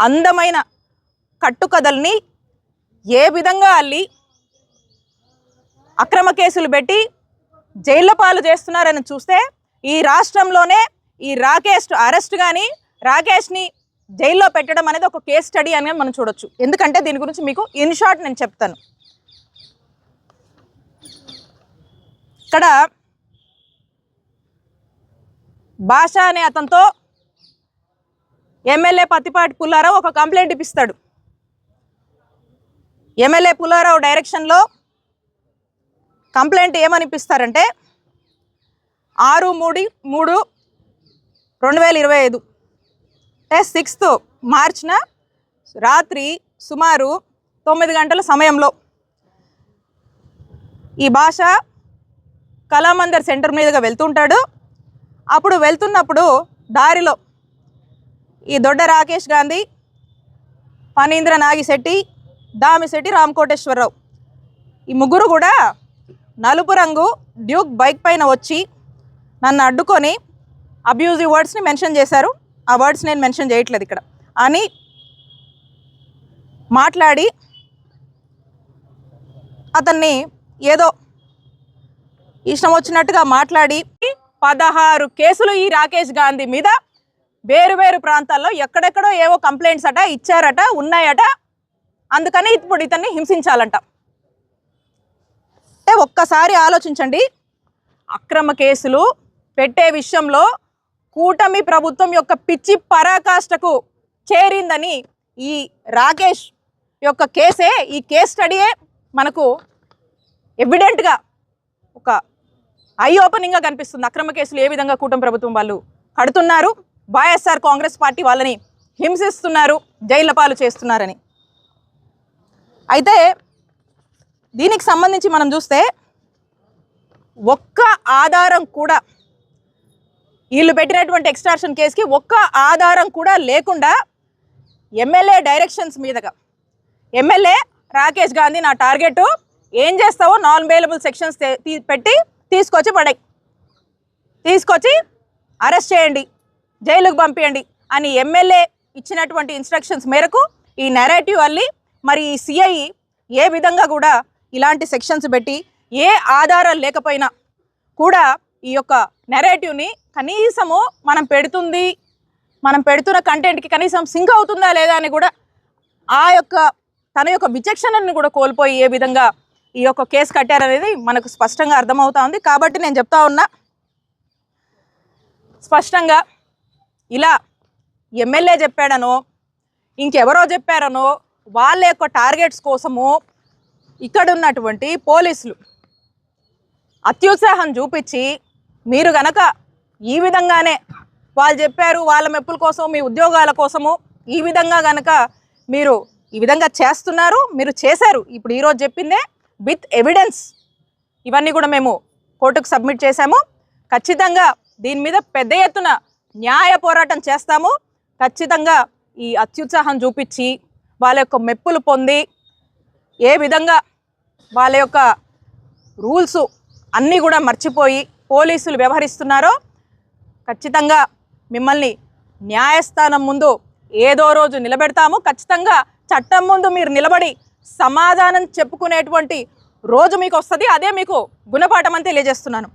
అందమైన కట్టుకథల్ని ఏ విధంగా అల్లి అక్రమ కేసులు పెట్టి జైళ్ళ పాలు చేస్తున్నారని చూస్తే ఈ రాష్ట్రంలోనే ఈ రాకేష్ అరెస్ట్ కానీ రాకేష్ని జైల్లో పెట్టడం అనేది ఒక కేస్ స్టడీ అని మనం చూడొచ్చు. ఎందుకంటే దీని గురించి మీకు ఇన్ షార్ట్ నేను చెప్తాను. ఇక్కడ భాష అనే అతనితో ఎమ్మెల్యే పత్తిపాటి పుల్లారావు ఒక కంప్లైంట్ ఇప్పిస్తాడు. ఎమ్మెల్యే పుల్లారావు డైరెక్షన్లో కంప్లైంట్ ఏమనిపిస్తారంటే ఆరు మూడు మూడు రెండు వేల ఇరవై ఐదు అంటే సిక్స్త్ మార్చిన రాత్రి సుమారు తొమ్మిది గంటల సమయంలో ఈ భాష కళామందర్ సెంటర్ మీదుగా వెళ్తుంటాడు. అప్పుడు వెళ్తున్నప్పుడు దారిలో ఈ దొడ్డ రాకేష్ గాంధీ ఫణీంద్ర నాగిశెట్టి దామిశెట్టి రామకోటేశ్వరరావు. ఈ ముగ్గురు కూడా నలుపు రంగు డ్యూక్ బైక్ పైన వచ్చి నన్ను అడ్డుకొని అబ్యూజివ్ వర్డ్స్ని మెన్షన్ చేశారు. ఆ వర్డ్స్ నేను మెన్షన్ చేయట్లేదు ఇక్కడ. అని మాట్లాడి అతన్ని ఏదో ఇష్టం వచ్చినట్టుగా మాట్లాడి పదహారు కేసులు ఈ రాకేష్ గాంధీ మీద వేరు వేరు ప్రాంతాల్లో ఎక్కడెక్కడో ఏవో కంప్లైంట్స్ అట ఇచ్చారట ఉన్నాయట. అందుకని ఇప్పుడు ఇతన్ని హింసించాలంట. అంటే ఒక్కసారి ఆలోచించండి. అక్రమ కేసులు పెట్టే విషయంలో కూటమి ప్రభుత్వం యొక్క పిచ్చి పరాకాష్ఠకు చేరిందని ఈ రాకేష్ యొక్క కేసే ఈ కేస్ స్టడీయే మనకు ఎవిడెంట్గా ఒక ఐ ఓపెనింగ్గా కనిపిస్తుంది. అక్రమ కేసులు ఏ విధంగా కూటమి ప్రభుత్వం వాళ్ళు కడుతున్నారు? వైఎస్ఆర్ కాంగ్రెస్ పార్టీ వాళ్ళని హింసిస్తున్నారు జైళ్ళ పాలు చేస్తున్నారని. అయితే దీనికి సంబంధించి మనం చూస్తే ఒక్క ఆధారం కూడా వీళ్ళు పెట్టినటువంటి ఎక్స్ట్రాక్షన్ కేసుకి ఒక్క ఆధారం కూడా లేకుండా ఎమ్మెల్యే డైరెక్షన్స్ మీదగా ఎమ్మెల్యే రాకేష్ గాంధీ నా టార్గెట్ ఏం చేస్తావో నాన్ అవైలబుల్ సెక్షన్స్ పెట్టి తీసుకొచ్చి పడాయి. తీసుకొచ్చి అరెస్ట్ చేయండి. జైలుకు పంపించండి అని ఎమ్మెల్యే ఇచ్చినటువంటి ఇన్స్ట్రక్షన్స్ మేరకు ఈ నెరేటివ్ అల్లి మరి ఈ సిఐ ఏ విధంగా కూడా ఇలాంటి సెక్షన్స్ పెట్టి ఏ ఆధారాలు లేకపోయినా కూడా ఈ యొక్క నెరేటివ్ని కనీసము మనం పెడుతుంది మనం పెడుతున్న కంటెంట్కి కనీసం సింక్ అవుతుందా లేదా అని కూడా ఆ యొక్క తన యొక్క విచక్షణని కూడా కోల్పోయి ఏ విధంగా ఈ యొక్క కేసు కట్టారనేది మనకు స్పష్టంగా అర్థమవుతా ఉంది. కాబట్టి నేను చెప్తా ఉన్నా స్పష్టంగా ఇలా ఎమ్మెల్యే చెప్పాడనో ఇంకెవరో చెప్పారనో వాళ్ళ యొక్క టార్గెట్స్ కోసము ఇక్కడ ఉన్నటువంటి పోలీసులు అత్యుత్సాహం చూపించి మీరు గనక ఈ విధంగానే వాళ్ళు చెప్పారు వాళ్ళ మెప్పుల కోసం మీ ఉద్యోగాల కోసము ఈ విధంగా గనక మీరు ఈ విధంగా చేస్తున్నారు మీరు చేశారు. ఇప్పుడు ఈరోజు చెప్పిందే విత్ ఎవిడెన్స్. ఇవన్నీ కూడా మేము కోర్టుకు సబ్మిట్ చేశాము. ఖచ్చితంగా దీని మీద పెద్ద ఎత్తున న్యాయ పోరాటం చేస్తాము. ఖచ్చితంగా ఈ అత్యుత్సాహం చూపించి వాళ్ళ యొక్క మెప్పులు పొంది ఏ విధంగా వాళ్ళ యొక్క రూల్స్ అన్నీ కూడా మర్చిపోయి పోలీసులు వ్యవహరిస్తున్నారో ఖచ్చితంగా మిమ్మల్ని న్యాయస్థానం ముందు ఏదో రోజు నిలబెడతాము. ఖచ్చితంగా చట్టం ముందు మీరు నిలబడి సమాధానం చెప్పుకునేటువంటి రోజు మీకు వస్తుంది. అదే మీకు గుణపాఠం అని తెలియజేస్తున్నాను.